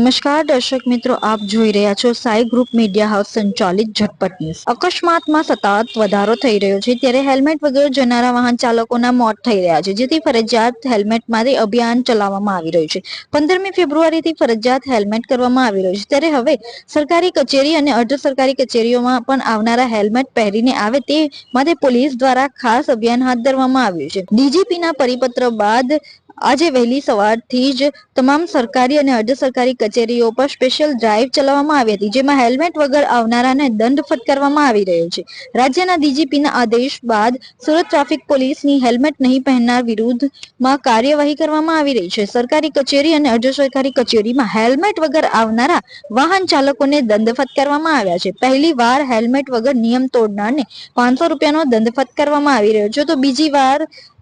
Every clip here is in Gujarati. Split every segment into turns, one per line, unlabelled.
નમસ્કાર, દર્શક મિત્રો, આપ જોઈ રહ્યા છો સાઈ ગ્રુપ મીડિયા હાઉસ સંચાલિત ઝટપટ ન્યૂઝ. અકસ્માતમાં સતત વધારો થઈ રહ્યો છે, ત્યારે હેલ્મેટ વગર જનારા વાહન ચાલકોના મોત થઈ રહ્યા છે, જેથી ફરજિયાત હેલ્મેટ માટે અભિયાન ચલાવવામાં આવી રહ્યું છે. પંદરમી ફેબ્રુઆરીથી ફરજિયાત હેલ્મેટ કરવામાં આવી રહ્યું છે, ત્યારે હવે સરકારી કચેરી અને અર્ધ સરકારી કચેરીઓમાં પણ આવનારા હેલ્મેટ પહેરીને આવે તે માટે પોલીસ દ્વારા ખાસ અભિયાન હાથ ધરવામાં આવ્યું છે. ડીજીપીના પરિપત્ર બાદ આજે વહેલી સવારથી જ તમામ સરકારી અને અર્ધ સરકારી કચેરીઓ પર સ્પેશિયલ ડ્રાઈવ ચલાવવામાં આવી હતી, જેમાં હેલ્મેટ વગર આવનારાને દંડ ફટકારવામાં આવી રહ્યો છે. રાજ્યના ડીજીપીના આદેશ બાદ સુરત ટ્રાફિક પોલીસની હેલ્મેટ નહીં પહેરનાર વિરુદ્ધમાં કાર્યવાહી કરવામાં આવી રહી છે. સરકારી કચેરી અને અર્ધ સરકારી કચેરીમાં હેલ્મેટ વગર આવનારા વાહન ચાલકોને દંડ ફટકારવામાં આવ્યા છે. પહેલી વાર હેલ્મેટ વગર નિયમ તોડનારને પાંચસો રૂપિયાનો દંડ ફટકારવામાં આવી રહ્યો છે. તો બીજી વાર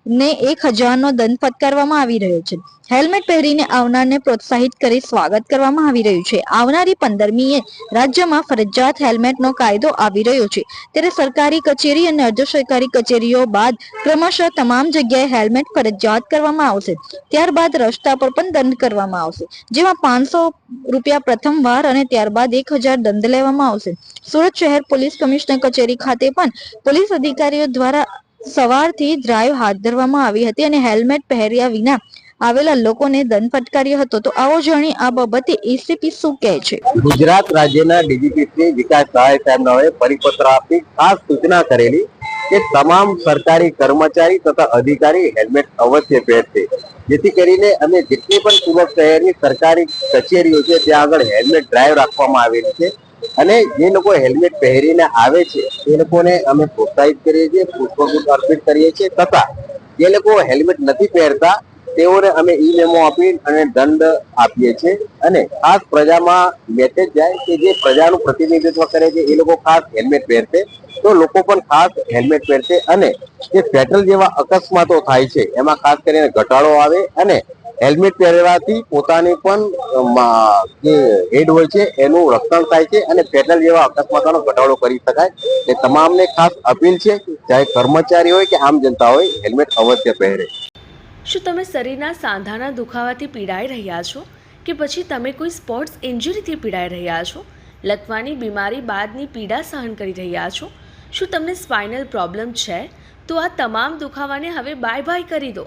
ને એક હજારનો દંડ ફટકારવામાં આવી રહ્યો છે. હેલ્મેટ પહેરીને આવનારને પ્રોત્સાહિત કરી સ્વાગત કરવામાં આવી રહ્યું છે. આવનારી પંદરમીએ રાજ્યમાં ફરજિયાત હેલ્મેટનો કાયદો આવી રહ્યો છે. ત્યારે સરકારી કચેરી અને અર્ધ સરકારી કચેરીઓ બાદ ક્રમશઃ તમામ જગ્યાએ હેલ્મેટ ફરજિયાત કરવામાં આવશે. ત્યારબાદ રસ્તા પર પણ દંડ કરવામાં આવશે. જેમાં પાંચસો રૂપિયા પ્રથમ વાર અને ત્યારબાદ એક હજાર દંડ લેવામાં આવશે. સુરત શહેર પોલીસ કમિશનર કચેરી ખાતે પણ પોલીસ અધિકારીઓ દ્વારા સવારથી ડ્રાઈવ હાથ ધરવામાં આવી હતી અને હેલ્મેટ પહેર્યા વિના આવેલા લોકોને દંડ ફટકાર્યો હતો. તો આવો જાણી આ બાબતે એસીપી શું કહે છે?
ગુજરાત રાજ્યના ડીજીપી શ્રી વિકાસ સહાય સાહેબના પરિપત્ર આપી ખાસ સૂચના કરેલી કે તમામ સરકારી કર્મચારી તથા અધિકારી હેલ્મેટ અવશ્ય પહેરશે. જેથી કરીને અમે જેટલી પણ સુરત શહેરની સરકારી કચેરીઓ છે, ત્યાં આગળ હેલ્મેટ ડ્રાઈવ રાખવામાં આવેલી છે. અને જે લોકો હેલ્મેટ પહેરીને આવે છે, એ લોકોને અમે પ્રોત્સાહિત કરીએ છીએ પુષ્પગુચ્છ અર્પિત કરીએ છીએ, તથા જે લોકો હેલ્મેટ નથી પહેરતા, તેઓને અમે ઈ મેમો આપી અને દંડ આપીએ છીએ. અને ખાસ પ્રજામાં મેસેજ જાય કે જે પ્રજાનું પ્રતિનિધિત્વ કરે છે, એ લોકો ખાસ હેલ્મેટ પહેરશે. તો લોકો પણ ખાસ હેલ્મેટ પહેરશે અને જે પેટ્રોલ જેવા અકસ્માતો થાય છે, એમાં ખાસ કરીને ઘટાડો આવે અને હેલ્મેટ પહેરવાથી પોતાની પણ જે હેડ હોય છે, એનું રક્ષણ થાય છે અને પેટ્રોલ જેવા અકસ્માતોનો ઘટાડો કરી શકાય. એ તમામને ખાસ અપીલ છે, ચાહે કર્મચારી હોય કે આમ જનતા હોય, હેલ્મેટ અવશ્ય પહેરે.
શું તમે શરીરના સાંધાના દુખાવાથી પીડાઈ રહ્યા છો? કે પછી તમે કોઈ સ્પોર્ટ્સ ઇન્જરીથી પીડાઈ રહ્યા છો? લકવાની બીમારી બાદની પીડા સહન કરી રહ્યા છો? શું તમને સ્પાઇનલ પ્રોબ્લેમ છે? તો આ તમામ દુખાવાને હવે બાય બાય કરી દો.